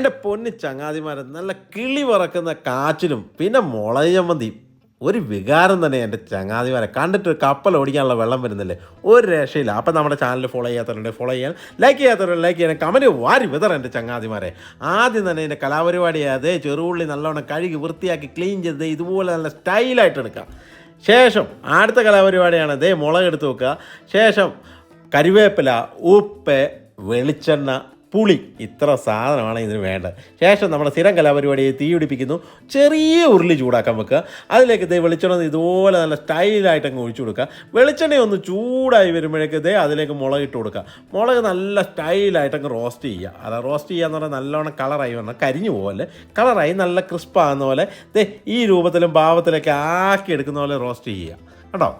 എന്റെ പൊന്ന് ചങ്ങാതിമാരെ നല്ല കിളി പറക്കുന്ന കാച്ചിലും പിന്നെ മുളക് ഒരു വികാരം തന്നെ എന്റെ ചങ്ങാതിമാരെ. കണ്ടിട്ട് കപ്പൽ ഓടിക്കാനുള്ള വെള്ളം വരുന്നില്ലേ? ഒരു രക്ഷയില്ല. അപ്പം നമ്മുടെ ചാനൽ ഫോളോ ചെയ്യാത്തവരുണ്ട് ഫോളോ ചെയ്യാൻ. ലൈക്ക് ചെയ്യാത്തവരുണ്ട് ലൈക്ക് ചെയ്യാൻ. കമന്റ് വാരി വിതറ എന്റെ ചങ്ങാതിമാരെ. ആദ്യം തന്നെ എന്റെ കലാപരിപാടി അതേ ചെറുപുള്ളി നല്ലോണം കഴുകി വൃത്തിയാക്കി ക്ലീൻ ചെയ്ത് ഇതുപോലെ നല്ല സ്റ്റൈലായിട്ട് എടുക്കാം. ശേഷം അടുത്ത കലാപരിപാടിയാണ് ദേ മുളക് എടുത്ത് വെക്കുക. ശേഷം കരിവേപ്പില ഉപ്പ് വെളിച്ചെണ്ണ പുളി. ഇത്ര സാധനമാണ് ഇതിന് വേണ്ടത്. ശേഷം നമ്മുടെ സ്ഥിരം കലാപരിപാടിയെ തീ പിടിപ്പിക്കുന്നു ചെറിയ ഉരുളി ചൂടാക്കാൻ വെക്കുക. അതിലേക്ക് ഇതേ വെളിച്ചെണ്ണ ഇതുപോലെ നല്ല സ്റ്റൈലായിട്ട് അങ്ങ് ഒഴിച്ചു കൊടുക്കുക. വെളിച്ചെണ്ണ ഒന്ന് ചൂടായി വരുമ്പോഴേക്ക് ഇതേ അതിലേക്ക് മുളക് ഇട്ട് കൊടുക്കുക. മുളക് നല്ല സ്റ്റൈലായിട്ട് അങ്ങ് റോസ്റ്റ് ചെയ്യുക. അത് റോസ്റ്റ് ചെയ്യുക എന്ന് പറഞ്ഞാൽ നല്ലോണം കളറായി വരണം കരിഞ്ഞു പോലെ കളറായി നല്ല ക്രിസ്പാകുന്ന പോലെ ദേ ഈ രൂപത്തിലും ഭാവത്തിലൊക്കെ ആക്കി എടുക്കുന്ന പോലെ റോസ്റ്റ് ചെയ്യുക. കേട്ടോ?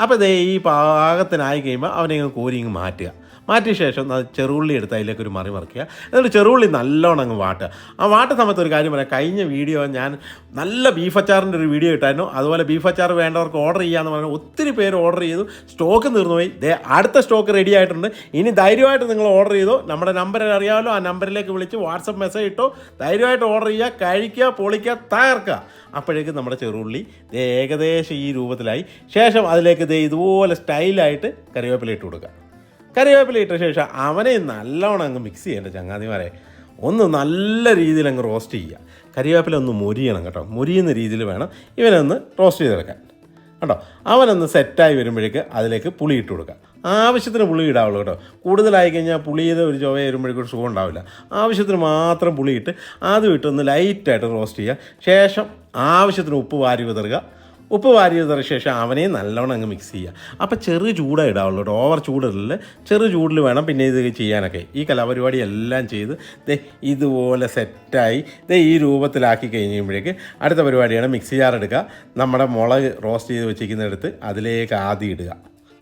അപ്പോൾ ദേ ഈ പാകത്തിനായി കഴിയുമ്പോൾ അവനെ കോരി ഇങ്ങ് മാറ്റുക. മാറ്റിയ ശേഷം അത് ചെറുള്ളി എടുത്ത് അതിലേക്ക് ഒരു മറി മറിക്കുക. എന്നിട്ട് ചെറുള്ളി നല്ലോണം അങ്ങ് വാട്ടുക. ആ വാട്ട സമയത്ത് ഒരു കാര്യം പറയാം. കഴിഞ്ഞ വീഡിയോ ഞാൻ നല്ല ബീഫ് അച്ചാറിന്റെ ഒരു വീഡിയോ ഇട്ടായിരുന്നു. അതുപോലെ ബീഫ് അച്ചാർ വേണ്ടവർക്ക് ഓർഡർ ചെയ്യാമെന്ന് പറഞ്ഞാൽ ഒത്തിരി പേര് ഓർഡർ ചെയ്തു. സ്റ്റോക്ക് തീർന്നുപോയി. ദേ അടുത്ത സ്റ്റോക്ക് റെഡി ആയിട്ടുണ്ട്. ഇനി ധൈര്യമായിട്ട് നിങ്ങൾ ഓർഡർ ചെയ്തോ നമ്മുടെ നമ്പർ അറിയാമല്ലോ. ആ നമ്പറിലേക്ക് വിളിച്ച് വാട്സപ്പ് മെസ്സേജ് ഇട്ടോ ധൈര്യമായിട്ട് ഓർഡർ ചെയ്യുക കഴിക്കുക പൊളിക്കുക തകർക്കുക. അപ്പോഴേക്ക് നമ്മുടെ ചെറുള്ളി ഏകദേശം ഈ രൂപത്തിലായി. ശേഷം അതിലേക്ക് ദേ ഇതുപോലെ സ്റ്റൈലായിട്ട് കറിവേപ്പില ഇട്ട് കൊടുക്കുക. കറിവേപ്പില ഇട്ട ശേഷം അവനെ നല്ലോണം അങ്ങ് മിക്സ് ചെയ്യേണ്ട ചങ്ങാതിമാരെ ഒന്ന് നല്ല രീതിയിൽ അങ്ങ് റോസ്റ്റ് ചെയ്യുക. കറിവേപ്പില ഒന്ന് മൊരിയണം കേട്ടോ. മുരിയുന്ന രീതിയിൽ വേണം ഇവനൊന്ന് റോസ്റ്റ് ചെയ്തെടുക്കാൻ. കേട്ടോ അവനൊന്ന് സെറ്റായി വരുമ്പോഴേക്ക് അതിലേക്ക് പുളി ഇട്ട് കൊടുക്കുക. ആവശ്യത്തിന് പുളി ഇടാവുള്ളൂ കേട്ടോ. കൂടുതലായി കഴിഞ്ഞാൽ പുളിയത് ഒരു ചുവ വരുമ്പോഴേക്കും സുഖം ഉണ്ടാവില്ല. ആവശ്യത്തിന് മാത്രം പുളിയിട്ട് ആദ്യം ഇട്ടൊന്ന് ലൈറ്റായിട്ട് റോസ്റ്റ് ചെയ്യുക. ശേഷം ആവശ്യത്തിന് ഉപ്പ് വാരി വിതറുക. ഉപ്പ് വാരി വിതറിയ ശേഷം അവനെ നല്ലോണം അങ്ങ് മിക്സ് ചെയ്യുക. അപ്പോൾ ചെറു ചൂടേ ഇടാവുള്ളൂ കേട്ടോ. ഓവർ ചൂടില്ല ചെറു ചൂടിൽ വേണം പിന്നെ ഇത് ചെയ്യാനൊക്കെ. ഈ കലാപരിപാടി എല്ലാം ചെയ്ത് ദേ ഇതുപോലെ സെറ്റായി ദേ ഈ രൂപത്തിലാക്കി കഴിഞ്ഞുമ്പോഴേക്ക് അടുത്ത പരിപാടിയാണ് മിക്സി ജാർ എടുക്കുക നമ്മുടെ മുളക് റോസ്റ്റ് ചെയ്ത് വെച്ചിരിക്കുന്നിടത്ത് അതിലേക്ക് ആദ്യം ഇടുക.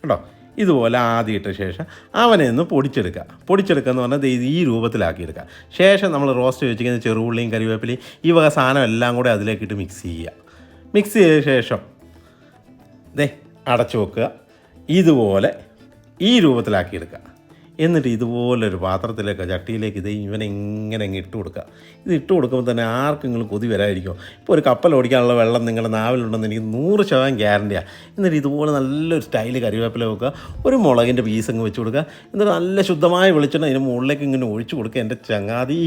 കേട്ടോ? ഇതുപോലെ ആദ്യം ഇട്ട ശേഷം അവനെ ഒന്ന് പൊടിച്ചെടുക്കുക. പൊടിച്ചെടുക്കുക എന്ന് പറഞ്ഞാൽ ഇത് ഈ രൂപത്തിലാക്കിയെടുക്കുക ശേഷം നമ്മൾ റോസ്റ്റ് വെച്ചിരിക്കുന്ന ചെറുപുള്ളിയും കരിവേപ്പിലയും ഈ വക സാധനം എല്ലാം കൂടെ അതിലേക്കിട്ട് മിക്സ് ചെയ്യുക. മിക്സ് ചെയ്ത ശേഷം ദേ അടച്ചു വെക്കുക. ഇതുപോലെ ഈ രൂപത്തിലാക്കി എടുക്കുക എന്നിട്ട് ഇതുപോലൊരു പാത്രത്തിലേക്ക് ചട്ടിയിലേക്ക് ഇത് ഇവനെ ഇങ്ങനെ അങ്ങ് ഇട്ട് കൊടുക്കുക. ഇത് ഇട്ട് കൊടുക്കുമ്പോൾ തന്നെ ആർക്കെങ്കിലും കൊതി വരാതിരിക്കും ഇപ്പോൾ ഒരു കപ്പൽ ഓടിക്കാനുള്ള വെള്ളം നിങ്ങളുടെ നാവിലുണ്ടെന്ന് എനിക്ക് നൂറ് ശതമാനം ഗ്യാരണ്ടിയാണ് എന്നിട്ട് ഇതുപോലെ നല്ലൊരു സ്റ്റൈൽ കറിവേപ്പില വെക്കുക. ഒരു മുളകിന്റെ പീസ് അങ്ങ് വെച്ച് കൊടുക്കുക. എന്നിട്ട് നല്ല ശുദ്ധമായ വെളിച്ചെണ്ണ ഇതിന് മുകളിലേക്ക് ഇങ്ങനെ ഒഴിച്ചു കൊടുക്കുക. എന്റെ ചങ്ങാതി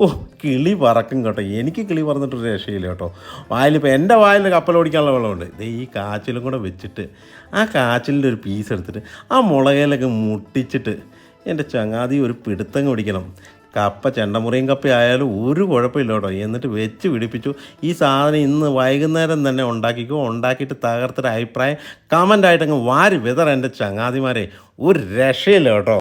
ഓ കിളി പറക്കും കേട്ടോ. എനിക്ക് കിളി പറന്നിട്ടൊരു രക്ഷയില്ല കേട്ടോ. വായിലിപ്പോൾ എന്റെ വായിൽ കപ്പലോടിക്കാനുള്ള വെള്ളമുണ്ട്. ദേ ഈ കാച്ചിലും കൂടെ വെച്ചിട്ട് ആ കാച്ചിലിന്റെ ഒരു പീസ് എടുത്തിട്ട് ആ മുളകയിലൊക്കെ മുട്ടിച്ചിട്ട് എന്റെ ചങ്ങാതി ഒരു പിടുത്തങ്ങ് പിടിക്കണം കപ്പ ചെണ്ടമുറിയും കപ്പ ആയാലും ഒരു കുഴപ്പമില്ല കേട്ടോ. എന്നിട്ട് വെച്ച് പിടിപ്പിച്ചു. ഈ സാധനം ഇന്ന് വൈകുന്നേരം തന്നെ ഉണ്ടാക്കിക്കോ. ഉണ്ടാക്കിയിട്ട് തകർത്തൊരു അഭിപ്രായം കമന്റായിട്ടങ്ങ് വാരി വിതറ എന്റെ ചങ്ങാതിമാരെ. ഒരു രക്ഷയില്ല കേട്ടോ.